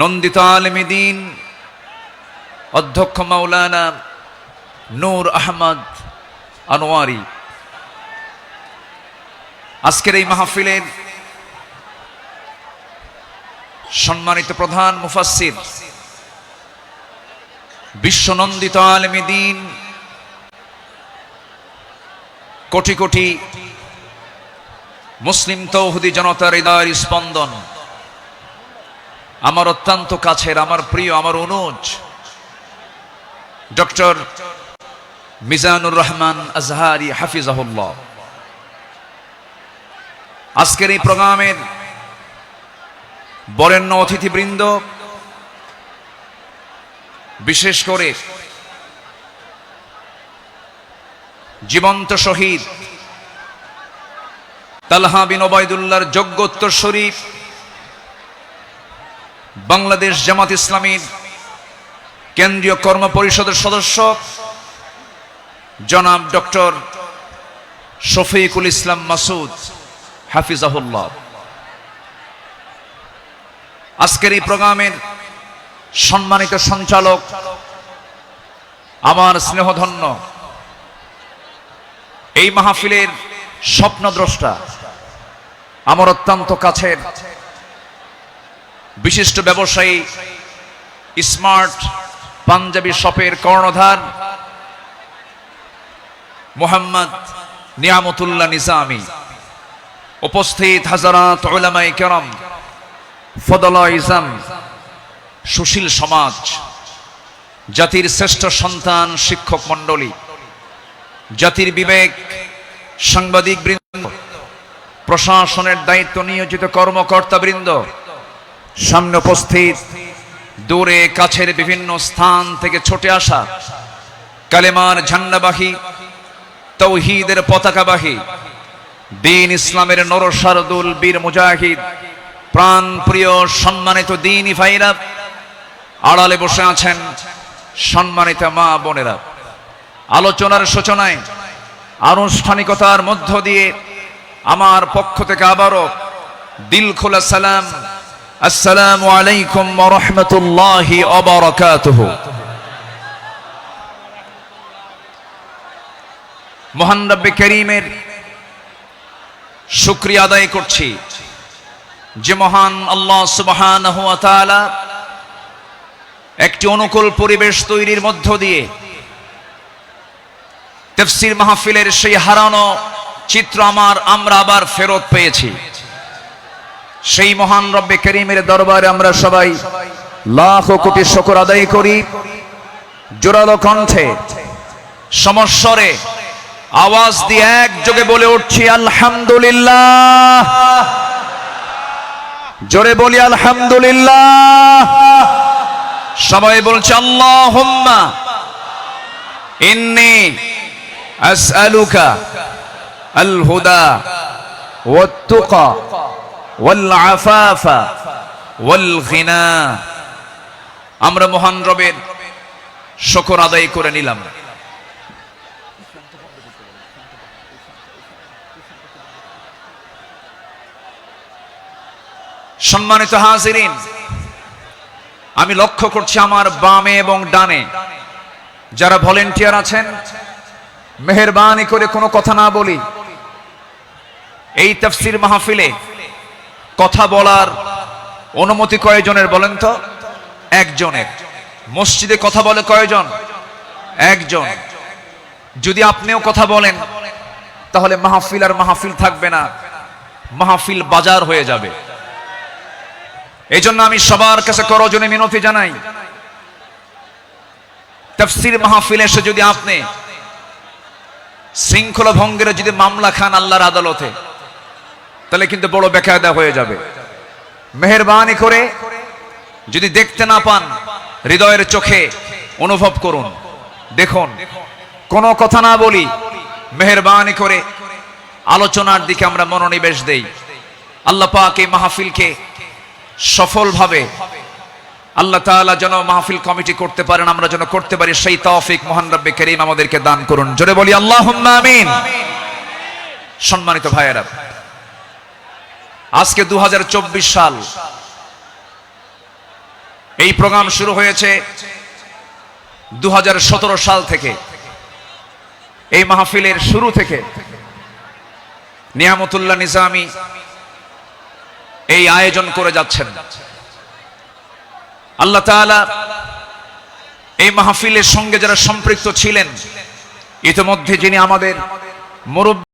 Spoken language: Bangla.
নন্দিত আলমিদিন অধ্যক্ষ মাওলানা নূর আহমদ আনোয়ারি। আজকের এই মাহফিলের সম্মানিত প্রধান মুফাসসির, বিশ্বনন্দিত আলমিদিন কোটি কোটি মুসলিম তৌহুদি জনতার হৃদয়ের স্পন্দন। আমার অত্যন্ত কাছের, আমার প্রিয়, আমার অনুজ। ডক্টর মিজানুর রহমান আজহারি হাফিজাহুল্লাহ। আজকের এই প্রোগ্রামের বরেণ্য অতিথিবৃন্দ, বিশেষ করে জীবন্ত শহীদ তালহা বিন ওবায়দুল্লাহর যোগ্যোত্তর শরীফ বাংলাদেশ জামাত ইসলামীর কেন্দ্রীয় কর্ম পরিষদের সদস্য, জনাব ডক্টর শফিকুল ইসলাম মাসুদ, হাফিজাহুল্লাহ। আজকের এই প্রোগ্রামের সম্মানিত সঞ্চালক আমার স্নেহধন্য, এই মাহফিলের স্বপ্নদ্রষ্টা, আমার অত্যন্ত কাছের বিশিষ্ট ব্যবসায়ী, স্মার্ট পাঞ্জাবি শপের কর্ণধার, মোহাম্মদ নিয়ামতুল্লাহ নিজামি। উপস্থিত হাজারাত ওলামাই কেরম, ফদল সুশীল সমাজ, জাতির শ্রেষ্ঠ সন্তান শিক্ষক মণ্ডলী, জাতির বিবেক, সাংবাদিক বৃন্দ, প্রশাসনের দায়িত্ব নিয়োজিত কর্মকর্তা বৃন্দ সামনে উপস্থিত, দূরে, কাছের বিভিন্ন স্থান থেকে ছুটে আসা কালেমার ঝান্ডাবাহী, তৌহিদের পতাকাবাহী, দিন ইসলামের নরসারদুল বীর মুজাহিদ প্রাণ প্রিয় সম্মানিত দিন ভাইরা, আড়ালে বসে আছেন সম্মানিত মা বোনেরা। আলোচনার সূচনায়, আনুষ্ঠানিকতার মধ্য দিয়ে আমার পক্ষ থেকে আবারও দিল খোলা সালাম আসসালামু আলাইকুম রহমতুল্লাহি অবরকাতুহ মহান রব্বে করিমের শুক্রিয়া আদায় করছি যে মহান আল্লাহ তাআলা একটি অনুকূল পরিবেশ তৈরির মধ্য দিয়ে তফসির মাহফিলের সেই হারানো চিত্র আমার আমরা আবার ফেরত পেয়েছি। সেই মহান রব্বে করিমের দরবারে আমরা সবাই লাখ কোটি শকর আদায় করি। জোরালো কণ্ঠে, সমস্বরে আওয়াজ দিয়ে একযোগে বলে উঠছি, আলহামদুলিল্লাহ। জোরে বলি, আলহামদুলিল্লাহ। সবাই বলছে আল্লাহ ইন্নি আসআলুকা আল হুদা ওয়াত্তুকা। ওয়াল আমরা মহান রবের শকর আদায় করে নিলাম। সম্মানিত হাজিরিন, আমি লক্ষ্য করছি আমার বামে এবং ডানে। যারা ভলেন্টিয়ার আছেন, মেহরবানি করে কোনো কথা না বলি। এই তফসির মাহফিলে কথা বলার অনুমতি কয়জনের বলেন তো? একজনের। মসজিদে কথা বলে কয়জন? একজন। যদি আপনিও কথা বলেন, তাহলে মাহফিল আর মাহফিল থাকবে না। মাহফিল বাজার হয়ে যাবে। এই জন্য আমি সবার কাছে করজনে মিনতি জানাই। তফসির মাহফিল এসে যদি আপনি শৃঙ্খলা ভঙ্গের যদি মামলা খান আল্লাহর আদালতে তাহলে কিন্তু বড় বেকায়দা হয়ে যাবে। মেহরবানি করে যদি দেখতে না পান, হৃদয়ের চোখে অনুভব করুন। দেখুন, কোনো কথা না বলি, মেহরবানি করে আলোচনার দিকে আমরা মনোনিবেশ দেই। আল্লাহ পাক এই মাহফিলকে সফলভাবে আল্লাহ তাআলা যেন মাহফিল কমিটি করতে পারেন, আমরা যেন করতে পারি, সেই তৌফিক মহান রব্বে করিম আমাদেরকে দান করুন। জোরে বলি, আল্লাহুম্মা আমিন। সম্মানিত ভাইয়েরা আজকে দু হাজার চব্বিশ সাল। এই প্রোগ্রাম শুরু হয়েছে দু হাজার সতেরো সাল থেকে। এই মাহফিলের শুরু থেকে নিয়ামতুল্লাহ নিজামি এই আয়োজন করে যাচ্ছেন। আল্লাহ এই মাহফিলের সঙ্গে যারা সম্পৃক্ত ছিলেন, ইতিমধ্যে যিনি আমাদের মুরব্বী